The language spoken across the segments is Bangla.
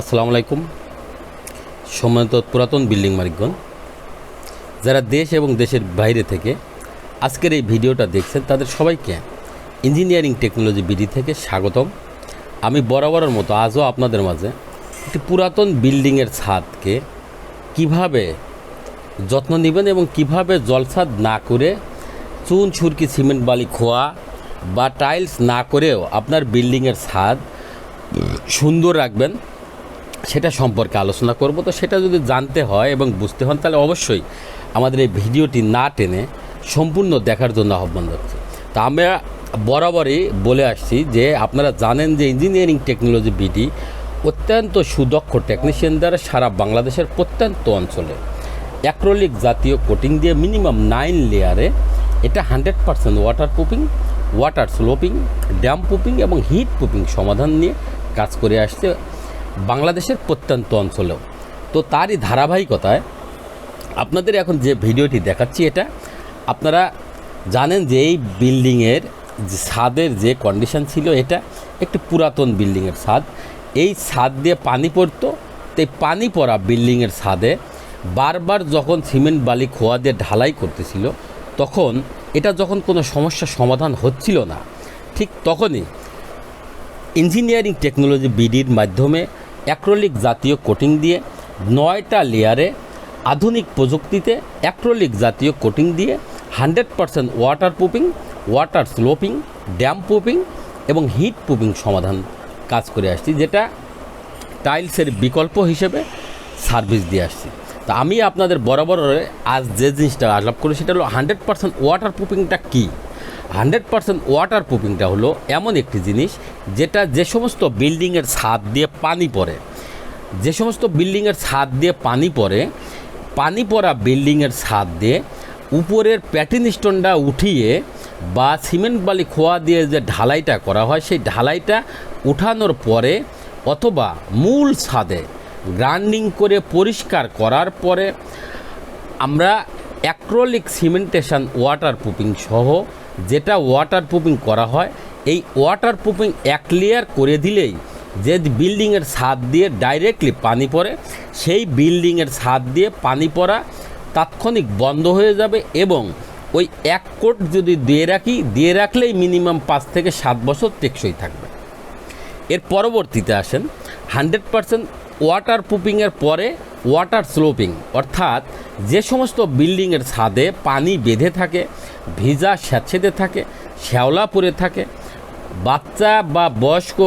আসসালামু আলাইকুম। সম্মানিত পুরাতন বিল্ডিং মালিকগণ, যারা দেশ এবং দেশের বাইরে থেকে আজকের এই ভিডিওটা দেখছেন, তাদের সবাইকে ইঞ্জিনিয়ারিং টেকনোলজি বিডি থেকে স্বাগতম। আমি বরাবরের মতো আজও আপনাদের মাঝে একটি পুরাতন বিল্ডিংয়ের ছাদকে কীভাবে যত্ন নেবেন এবং কীভাবে জলছাদ না করে চুন, ছুরকি, সিমেন্ট, বালি, খোয়া বা টাইলস না করেও আপনার বিল্ডিংয়ের ছাদ সুন্দর রাখবেন। সেটা সম্পর্কে আলোচনা করব। তো সেটা যদি জানতে হয় এবং বুঝতে হন, তাহলে অবশ্যই আমাদের এই ভিডিওটি না টেনে সম্পূর্ণ দেখার জন্য আহ্বান যাচ্ছে তা আমরা বরাবরই বলে আসছি যে আপনারা জানেন যে ইঞ্জিনিয়ারিং টেকনোলজি বিডি অত্যন্ত সুদক্ষ টেকনিশিয়ান দ্বারা সারা বাংলাদেশের প্রত্যন্ত অঞ্চলে অ্যাক্রোলিক জাতীয় কোটিং দিয়ে মিনিমাম নাইন লেয়ারে এটা hundred percent waterproofing water sloping damp proofing এবং হিট প্রুফিং সমাধান নিয়ে কাজ করে আসছে। বাংলাদেশের প্রত্যন্ত অঞ্চলেও। তো তারই ধারাবাহিকতায় আপনাদের এখন যে ভিডিওটি দেখাচ্ছি এটা, আপনারা জানেন যে এই বিল্ডিংয়ের ছাদের যে কন্ডিশন ছিল, এটা একটি পুরাতন বিল্ডিংয়ের ছাদ। এই ছাদ দিয়ে পানি পড়তো, তো এই পানি পড়া বিল্ডিংয়ের ছাদে বারবার যখন সিমেন্ট বালি খোয়া দিয়ে ঢালাই করতেছিল, তখন এটা যখন কোনো সমস্যার সমাধান হচ্ছিল না, ঠিক তখনই ইঞ্জিনিয়ারিং টেকনোলজি বিডির মাধ্যমে অ্যাক্রোলিক জাতীয় কোটিং দিয়ে নয়টা লেয়ারে আধুনিক প্রযুক্তিতে অ্যাক্রোলিক জাতীয় কোটিং দিয়ে hundred percent waterproofing, water sloping, damp proofing এবং হিট প্রুফিং সমাধান কাজ করে আসছি, যেটা টাইলসের বিকল্প হিসেবে সার্ভিস দিয়ে আসছি। তা আমি আপনাদের বরাবর আজ যে জিনিসটা আলাপ করি, সেটা হলো হান্ড্রেড পারসেন্ট ওয়াটার প্রুফিংটা কী? হান্ড্রেড পারসেন্ট ওয়াটার প্রুফিংটা হলো এমন একটি জিনিস যেটা যে সমস্ত বিল্ডিংয়ের ছাদ দিয়ে পানি পড়ে। যে সমস্ত বিল্ডিংয়ের ছাদ দিয়ে পানি পড়ে, পানি পড়া বিল্ডিংয়ের ছাদ দিয়ে উপরের প্যাটিন স্টোনটা উঠিয়ে বা সিমেন্ট বালি খোয়া দিয়ে যে ঢালাইটা করা হয়, সেই ঢালাইটা উঠানোর পরে অথবা মূল ছাদে গ্রাইন্ডিং করে পরিষ্কার করার পরে আমরা অ্যাক্রোলিক সিমেন্টেশন ওয়াটার প্রুফিং সহ যেটা ওয়াটার প্রুফিং করা হয়, এই ওয়াটার প্রুফিং এক লেয়ার করে দিলেই যে বিল্ডিংয়ের ছাদ দিয়ে ডাইরেক্টলি পানি পড়ে, সেই বিল্ডিংয়ের ছাদ দিয়ে পানি পড়া তাৎক্ষণিক বন্ধ হয়ে যাবে এবং ওই এক কোট যদি দিয়ে রাখি, দিয়ে রাখলেই মিনিমাম পাঁচ থেকে সাত বছর টেকসই থাকবে। এর পরবর্তীতে আসেন হান্ড্রেড পারসেন্ট ওয়াটার প্রুফিংয়ের পরে ওয়াটার স্লোপিং অর্থাৎ যে সমস্ত বিল্ডিংয়ের ছাদে পানি বেঁধে থাকে, ভিজা স্যাঁতসেঁতে থাকে, শ্যাওলা পরে থাকে, বাচ্চা বা বয়স্ক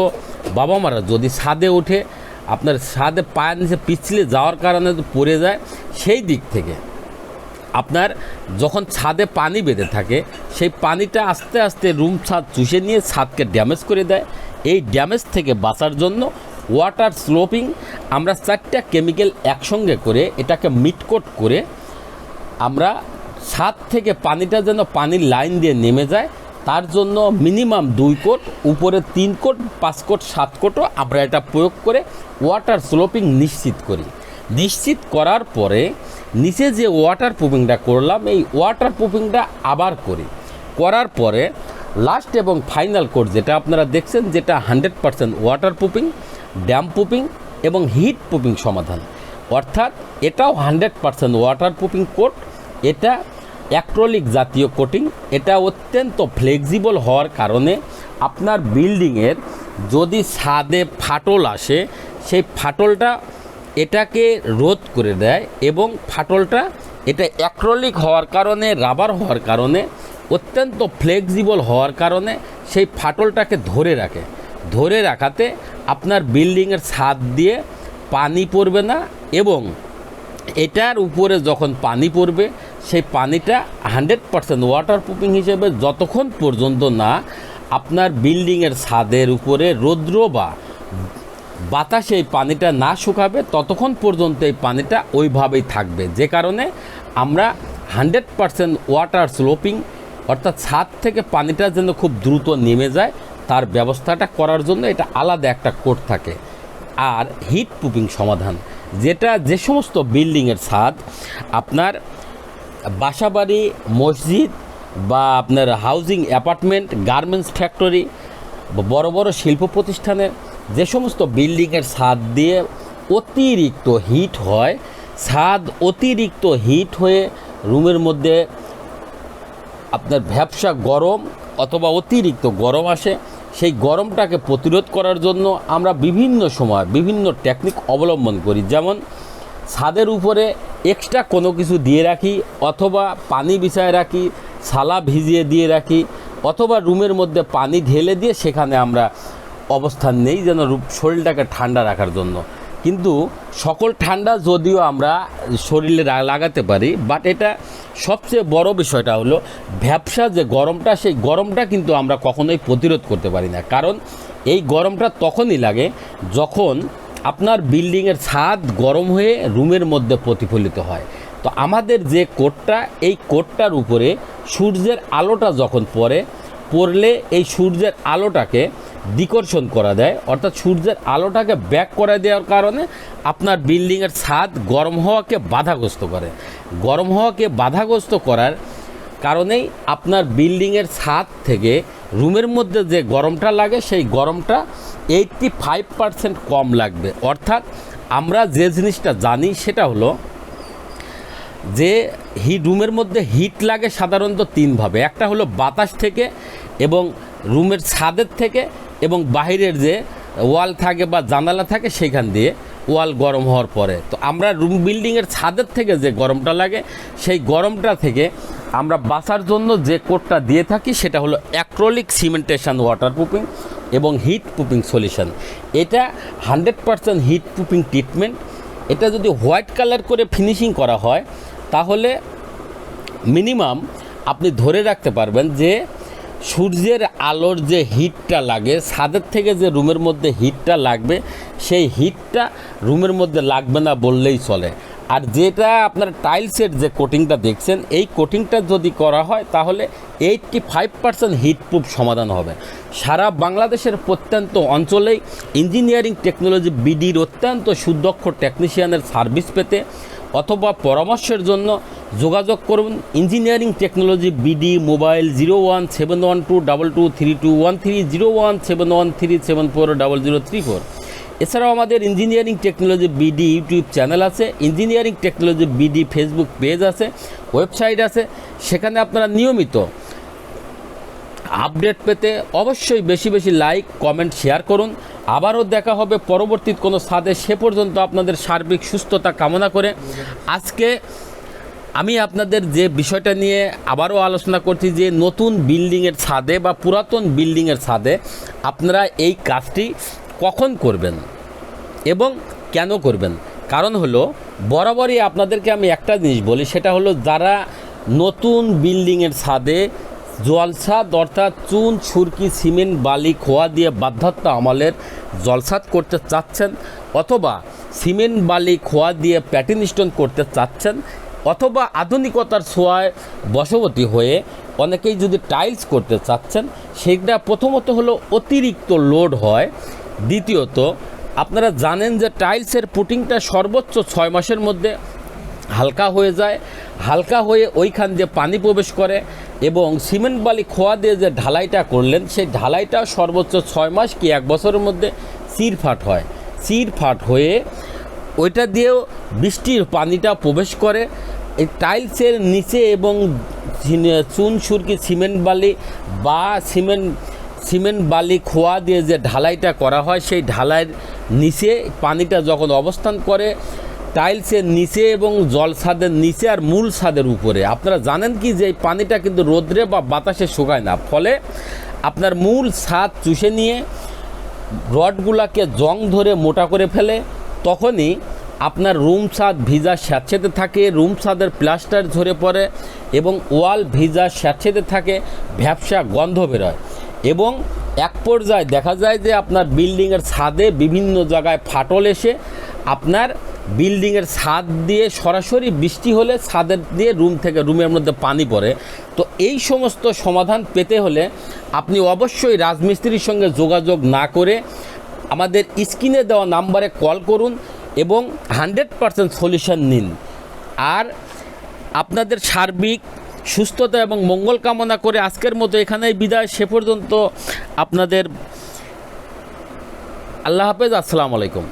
বাবা মারা যদি ছাদে ওঠে, আপনার ছাদে পায়ের নিচে পিছলে যাওয়ার কারণে পড়ে যায়, সেই দিক থেকে আপনার যখন ছাদে পানি বেঁধে থাকে, সেই পানিটা আস্তে আস্তে রুম ছাদ চুষে নিয়ে ছাদকে ড্যামেজ করে দেয়। এই ড্যামেজ থেকে বাঁচার জন্য ওয়াটার স্লোপিং আমরা চারটা কেমিক্যাল একসঙ্গে করে এটাকে মিটকোট করে আমরা ছাদ থেকে পানিটা যেন পানির লাইন দিয়ে নেমে যায়, তার জন্য মিনিমাম দুই কোট উপরে তিন কোট পাঁচ কোট সাত কোটও আমরা এটা প্রয়োগ করে ওয়াটার স্লোপিং নিশ্চিত করি। নিশ্চিত করার পরে নিচে যে ওয়াটার প্রুফিংটা করলাম, এই ওয়াটার প্রুফিংটা আবার করি। করার পরে লাস্ট এবং ফাইনাল কোট যেটা আপনারা দেখছেন, যেটা hundred percent waterproofing damp proofing এবং হিট প্রুফিং সমাধান। অর্থাৎ এটাও hundred percent water proofing coat, এটা অ্যাক্রোলিক জাতীয় কোটিং, এটা অত্যন্ত ফ্লেক্সিবল হওয়ার কারণে আপনার বিল্ডিংয়ের যদি ছাদে ফাটল আসে, সেই ফাটলটা এটাকে রোধ করে দেয় এবং ফাটলটা এটা অ্যাক্রোলিক হওয়ার কারণে, রাবার হওয়ার কারণে, অত্যন্ত ফ্লেক্সিবল হওয়ার কারণে সেই ফাটলটাকে ধরে রাখে। ধরে রাখাতে আপনার বিল্ডিংয়ের ছাদ দিয়ে পানি পড়বে না এবং এটার উপরে যখন পানি পড়বে, সেই পানিটা হান্ড্রেড পারসেন্ট ওয়াটার প্রুফিং হিসেবে যতক্ষণ পর্যন্ত না আপনার বিল্ডিংয়ের ছাদের উপরে রৌদ্র বা বাতাসে এই পানিটা না শুকাবে, ততক্ষণ পর্যন্ত এই পানিটা ওইভাবেই থাকবে। যে কারণে আমরা হান্ড্রেড পারসেন্ট ওয়াটার স্লোপিং অর্থাৎ ছাদ থেকে পানিটা যেন খুব দ্রুত নেমে যায় তার ব্যবস্থাটা করার জন্য এটা আলাদা একটা কোড থাকে। আর হিট প্রুফিং সমাধান, যেটা যে সমস্ত বিল্ডিংয়ের ছাদ, আপনার বাসাবাড়ি, মসজিদ বা আপনার হাউজিং অ্যাপার্টমেন্ট, গার্মেন্টস ফ্যাক্টরি, বড় বড় শিল্প প্রতিষ্ঠানের যে সমস্ত বিল্ডিংয়ের ছাদ দিয়ে অতিরিক্ত হিট হয়, ছাদ অতিরিক্ত হিট হয়ে রুমের মধ্যে আপনার ভ্যাবসা গরম অথবা অতিরিক্ত গরম আসে সেই গরমটাকে প্রতিরোধ করার জন্য আমরা বিভিন্ন সময় বিভিন্ন টেকনিক অবলম্বন করি। যেমন ছাদের উপরে এক্সট্রা কোনো কিছু দিয়ে রাখি অথবা পানি বিছায় রাখি, সালা ভিজিয়ে দিয়ে রাখি অথবা রুমের মধ্যে পানি ঢেলে দিয়ে সেখানে আমরা অবস্থান নেই যেন শরীরটাকে ঠান্ডা রাখার জন্য। কিন্তু সকল ঠান্ডা যদিও আমরা শরীরে লাগাতে পারি বাট এটা সবচেয়ে বড় বিষয়টা হলো ভ্যাবসা যে গরমটা, সেই গরমটা কিন্তু আমরা কখনোই প্রতিরোধ করতে পারি না। কারণ এই গরমটা তখনই লাগে যখন আপনার বিল্ডিংয়ের ছাদ গরম হয়ে রুমের মধ্যে প্রতিফলিত হয়। তো আমাদের যে কোটটা, এই কোটটার উপরে সূর্যের আলোটা যখন পড়ে, পড়লে এই সূর্যের আলোটাকে বিকর্ষণ করা দেয়। অর্থাৎ সূর্যের আলোটাকে ব্যাক করে দেওয়ার কারণে আপনার বিল্ডিংয়ের ছাদ গরম হওয়াকে বাধাগ্রস্ত করে। গরম হওয়াকে বাধাগ্রস্ত করার কারণেই আপনার বিল্ডিংয়ের ছাদ থেকে রুমের মধ্যে যে গরমটা লাগে, সেই গরমটা এইটটি ফাইভ পারসেন্ট কম লাগবে। অর্থাৎ আমরা যে জিনিসটা জানি সেটা হলো যে হিট রুমের মধ্যে হিট লাগে সাধারণত তিনভাবে একটা হলো বাতাস থেকে এবং রুমের ছাদের থেকে এবং বাইরের যে ওয়াল থাকে বা জানালা থাকে সেখান দিয়ে ওয়াল গরম হওয়ার পরে। তো আমরা রুম বিল্ডিংয়ের ছাদের থেকে যে গরমটা লাগে, সেই গরমটা থেকে আমরা বাঁচার জন্য যে কোটটা দিয়ে থাকি সেটা হলো অ্যাক্রোলিক সিমেন্টেশন ওয়াটার প্রুফিং এবং হিট প্রুফিং সলিউশন। এটা hundred percent heat proofing treatment. এটা যদি হোয়াইট কালার করে ফিনিশিং করা হয়, তাহলে মিনিমাম আপনি ধরে রাখতে পারবেন যে সূর্যের আলোর যে হিটটা লাগে, ছাদের থেকে যে রুমের মধ্যে হিটটা লাগবে, সেই হিটটা রুমের মধ্যে লাগবে না বললেই চলে। আর যেটা আপনার টাইলসের যে কোটিংটা দেখছেন, এই কোটিংটা যদি করা হয়, তাহলে এইটটি ফাইভ পার্সেন্ট হিটপ্রুফ সমাধান হবে। সারা বাংলাদেশের প্রত্যন্ত অঞ্চলেই ইঞ্জিনিয়ারিং টেকনোলজি বিডির অত্যন্ত সুদক্ষ টেকনিশিয়ানের সার্ভিস পেতে অথবা পরামর্শের জন্য যোগাযোগ করুন engineering technology BD mobile zero one seven one two double two three two one three zero one seven one three seven four double zero three four. এছাড়াও আমাদের engineering technology BD YouTube channel আছে, engineering technology BD Facebook page আছে, ওয়েবসাইট আছে, সেখানে আপনারা নিয়মিত আপডেট পেতে অবশ্যই বেশি বেশি লাইক, কমেন্ট, শেয়ার করুন। আবারও দেখা হবে পরবর্তী কোনো স্বাদে। সে পর্যন্ত আপনাদের সার্বিক সুস্থতা কামনা করে। আজকে আমি আপনাদের যে বিষয়টা নিয়ে আবারও আলোচনা করছি যে নতুন বিল্ডিংয়ের ছাদে বা পুরাতন বিল্ডিংয়ের ছাদে আপনারা এই কাজটি কখন করবেন এবং কেন করবেন? কারণ হলো, বরাবরই আপনাদেরকে আমি একটা জিনিস বলি, সেটা হলো যারা নতুন বিল্ডিংয়ের ছাদে জলসাদ অর্থাৎ চুন সুরকি সিমেন্ট, বালি, খোয়া দিয়ে বাধ্যত্ব আমলের জলসাদ করতে চাচ্ছেন অথবা সিমেন্ট, বালি, খোয়া দিয়ে প্যাটিন স্টোন করতে চাচ্ছেন অথবা আধুনিকতার ছোঁয়ায় বশবতী হয়ে অনেকেই যদি টাইলস করতে চাচ্ছেন, সেটা প্রথমত হলো অতিরিক্ত লোড হয়। দ্বিতীয়ত, আপনারা জানেন যে টাইলসের পুটিংটা সর্বোচ্চ ছয় মাসের মধ্যে হালকা হয়ে যায়। হালকা হয়ে ওইখান দিয়ে পানি প্রবেশ করে। এবং সিমেন্ট বালি খোয়া দিয়ে যে ঢালাইটা করলেন, সেই ঢালাইটা সর্বোচ্চ ছয় মাস কি এক বছরের মধ্যে চিরফাট হয়। চিরফাট হয়ে ওইটা দিয়েও বৃষ্টির পানিটা প্রবেশ করে। এই টাইলসের নিচে এবং চিন- সুরকি, সিমেন্ট বালি বা সিমেন্ট সিমেন্ট বালি খোয়া দিয়ে যে ঢালাইটা করা হয়, সেই ঢালাইয়ের নিচে পানিটা যখন অবস্থান করে টাইলসের নিচে এবং জল ছাদের নিচে আর মূল ছাদের উপরে। আপনারা জানেন কি যে এই পানিটা কিন্তু রোদ্রে বা বাতাসে শুকায় না। ফলে আপনার মূল ছাদ চুষে নিয়ে রডগুলাকে জং ধরে মোটা করে ফেলে। তখনই আপনার রুম ছাদ ভিজা স্যাঁতসেতে থাকে, রুম ছাদের প্লাস্টার ঝরে পড়ে এবং ওয়াল ভিজা স্যাঁতসেতে থাকে, ভ্যাবসা গন্ধ বেরোয়। এবং এক পর্যায়ে দেখা যায় যে আপনার বিল্ডিংয়ের ছাদে বিভিন্ন জায়গায় ফাটল এসে আপনার বিল্ডিংয়ের ছাদ দিয়ে সরাসরি বৃষ্টি হলে ছাদের দিয়ে রুম থেকে, রুমের মধ্যে পানি পড়ে। তো এই সমস্ত সমাধান পেতে হলে আপনি অবশ্যই রাজমিস্ত্রির সঙ্গে যোগাযোগ না করে আমাদের স্ক্রিনে দেওয়া নাম্বারে কল করুন এবং হান্ড্রেড পারসেন্ট সলিউশন নিন। আর আপনাদের সার্বিক সুস্থতা এবং মঙ্গল কামনা করে আজকের মতো এখানেই বিদায়। সে পর্যন্ত আপনাদের আল্লাহ হাফেজ, আসসালামু আলাইকুম।